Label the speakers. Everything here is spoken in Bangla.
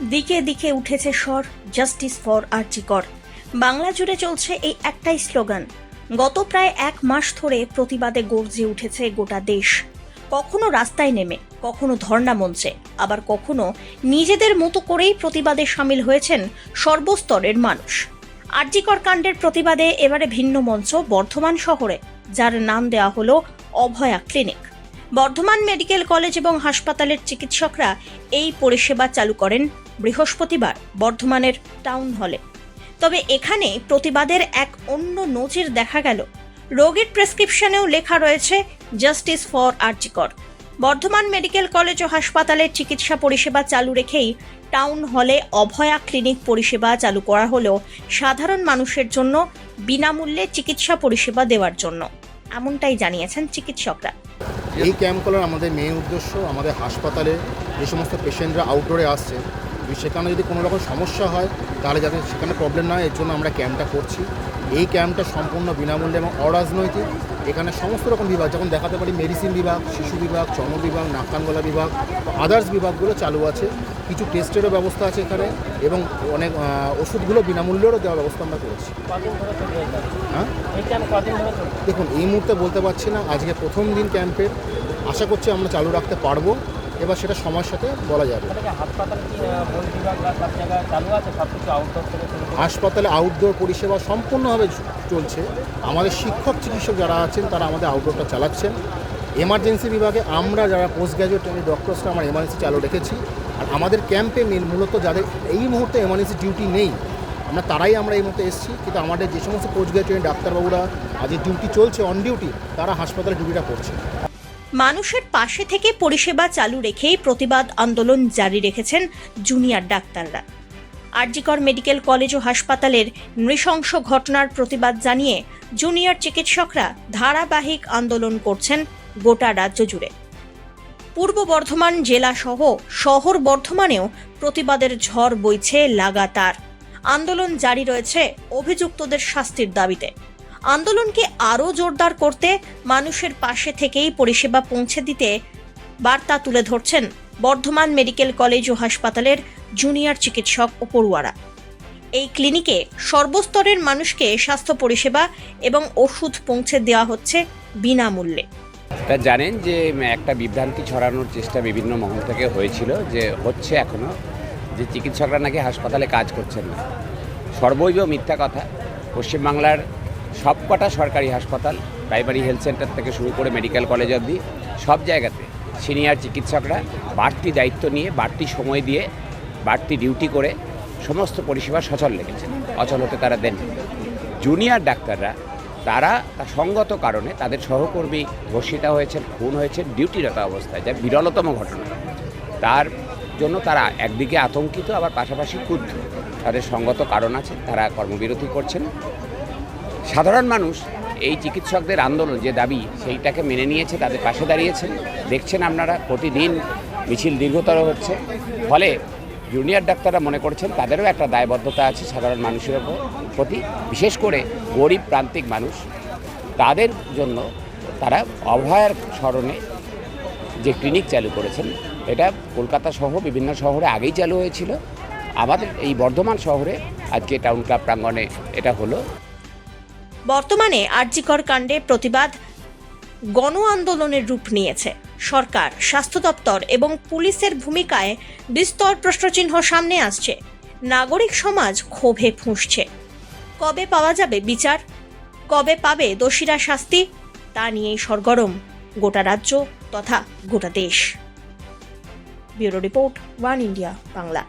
Speaker 1: দিকে দিকে উঠেছে স্বর জাস্টিস ফর আর্চিকর বাংলা জুড়ে চলছে এই একটাই স্লোগান। গত প্রায় এক মাস ধরে প্রতিবাদে গর্জে উঠেছে গোটা দেশ। কখনো রাস্তায় নেমে, কখনো ধর্ণা মঞ্চে, আবার কখনো নিজেদের মতো করেই প্রতিবাদে সামিল হয়েছেন সর্বস্তরের মানুষ। আরজিকর কাণ্ডের প্রতিবাদে এবারে ভিন্ন মঞ্চ বর্ধমান শহরে, যার নাম দেওয়া হলো Abhaya clinic. Bardhaman medical college এবং হাসপাতালের চিকিৎসকরা এই পরিষেবা চালু করেন বৃহস্পতিবার বর্ধমানের টাউন হলে। তবে এখানে প্রতিবাদের এক অন্য নজির দেখা গেল। রোগীর প্রেসক্রিপশনেও লেখা রয়েছে, justice for RG Kar. Bardhaman medical college ও হাসপাতালের চিকিৎসা পরিষেবা চালু রেখেই টাউন হলে অভয়া ক্লিনিক পরিষেবা চালু করা হলেও সাধারণ মানুষের জন্য বিনামূল্যে চিকিৎসা পরিষেবা দেওয়ার জন্য। এমনটাই জানিয়েছেন চিকিৎসকরা।
Speaker 2: এই ক্যাম্প করার আমাদের মেন উদ্দেশ্য আমাদের হাসপাতালে যে সমস্ত পেশেন্টরা আউটডোরে আসছে সেখানে যদি কোনো রকম সমস্যা হয়, তাহলে যাতে সেখানে প্রবলেম না হয়, এর জন্য আমরা ক্যাম্পটা করছি। এই ক্যাম্পটা সম্পূর্ণ বিনামূল্যে এবং অরাজনৈতিক। এখানে সমস্ত রকম বিভাগ যখন দেখাতে পারি মেডিসিন বিভাগ, শিশু বিভাগ, চর্ম বিভাগ নাক কান গলা বিভাগ আদার্স বিভাগগুলো চালু আছে। কিছু টেস্টেরও ব্যবস্থা আছে এখানে এবং অনেক ওষুধগুলো বিনামূল্যেরও দেওয়ার ব্যবস্থা আমরা করেছি? হ্যাঁ? দেখুন, এই মুহূর্তে বলতে পারছি না, আজকে প্রথম দিন ক্যাম্পের আশা করছি আমরা চালু রাখতে পারব। এবার সেটা সময়ের সাথে বলা যাবে।
Speaker 3: হাসপাতালে আউটডোর
Speaker 2: পরিষেবা সম্পূর্ণভাবে চলছে। আমাদের শিক্ষক চিকিৎসক যারা আছেন তারা আমাদের আউটডোরটা চালাচ্ছেন। এমার্জেন্সি বিভাগে আমরা যারা পোস্ট গ্র্যাজুয়েট ডক্টরসরা আমরা এমার্জেন্সি চালু রেখেছি। আর আমাদের ক্যাম্পে মেন মূলত যাদের এই মুহূর্তে এমার্জেন্সি ডিউটি নেই আমরা তারাই আমরা এই মুহূর্তে এসেছি। কিন্তু আমাদের যে সমস্ত পোস্ট গ্র্যাজুয়েট ডাক্তারবাবুরা আজ ডিউটি চলছে অন ডিউটি তারা হাসপাতালে ডিউটিটা করছে।
Speaker 1: মানুষের পাশে থেকে পরিষেবা চালু রেখেই প্রতিবাদ আন্দোলন জারি রেখেছেন জুনিয়র ডাক্তাররা। আরজিকর মেডিকেল কলেজ ও হাসপাতালের নৃশংস ঘটনার প্রতিবাদ জানিয়ে জুনিয়র চিকিৎসকরা ধারাবাহিক আন্দোলন করছেন গোটা রাজ্য জুড়ে। পূর্ব বর্ধমান জেলা সহ শহর বর্ধমানেও প্রতিবাদের ঝড় বইছে লাগাতার। আন্দোলন জারি রয়েছে অভিযুক্তদের শাস্তির দাবিতে। আন্দোলনকে আরও জোরদার করতে মানুষের পাশে থেকেই পরিষেবা পৌঁছে দিতে বার্তা তুলে ধরছেন বর্ধমান মেডিকেল কলেজ ও হাসপাতালের জুনিয়র চিকিৎসক ও পড়ুয়ারা। এই ক্লিনিকে সর্বস্তরের মানুষকে স্বাস্থ্য পরিষেবা এবং ওষুধ পৌঁছে দেওয়া হচ্ছে বিনামূল্যে।
Speaker 4: তা জানেন যে, একটা বিভ্রান্তি ছড়ানোর চেষ্টা বিভিন্ন মহল থেকে হয়েছিল যে, হচ্ছে এখনও যে, চিকিৎসকরা নাকি হাসপাতালে কাজ করছেন না। সর্বৈব মিথ্যা কথা। পশ্চিমবাংলার সবকটা সরকারি হাসপাতাল প্রাইমারি হেলথ সেন্টার থেকে শুরু করে মেডিকেল কলেজ অবধি, সব জায়গাতে সিনিয়র চিকিৎসকরা বাড়তি দায়িত্ব নিয়ে, বাড়তি সময় দিয়ে, বাড়তি ডিউটি করে সমস্ত পরিষেবা সচল রেখেছেন। অচল হতে তারা দেন জুনিয়র ডাক্তাররা, তারা সঙ্গত কারণে তাদের সহকর্মী ধর্ষিত হয়েছেন, খুন হয়েছেন ডিউটিরত অবস্থায়, যা বিরলতম ঘটনা। তার জন্য তারা একদিকে আতঙ্কিত, আবার পাশাপাশি ক্ষুব্ধ। তাদের সঙ্গত কারণ আছে, তারা কর্মবিরতি করছেন। সাধারণ মানুষ এই চিকিৎসকদের আন্দোলন যে দাবি, সেইটাকে মেনে নিয়েছে, তাদের পাশে দাঁড়িয়েছেন। দেখছেন আপনারা, প্রতিদিন মিছিল দীর্ঘতর হচ্ছে। ফলে জুনিয়র ডাক্তাররা মনে করছেন, তাদেরও একটা দায়বদ্ধতা আছে সাধারণ মানুষের ওপর প্রতি। বিশেষ করে গরিব প্রান্তিক মানুষ, তাদের জন্য তারা অভয়ার স্মরণে যে ক্লিনিক চালু করেছেন, এটা কলকাতা সহ বিভিন্ন শহরে আগেই চালু হয়েছিল। আমাদের এই বর্ধমান শহরে আজকে টাউন ক্লাব প্রাঙ্গণে এটা হলো।
Speaker 1: বর্তমানে আরজিকর কাণ্ডে প্রতিবাদ গণ আন্দোলনের রূপ নিয়েছে। সরকার, স্বাস্থ্য দপ্তর এবং পুলিশের ভূমিকায় বিস্তর প্রশ্নচিহ্ন সামনে আসছে। নাগরিক সমাজ ক্ষোভে ফুঁসছে। কবে পাওয়া যাবে বিচার? কবে পাবে দোষীরা শাস্তি? তা নিয়েই সরগরম। গোটা রাজ্য তথা গোটা দেশ। Bureau report, one India, Bangla.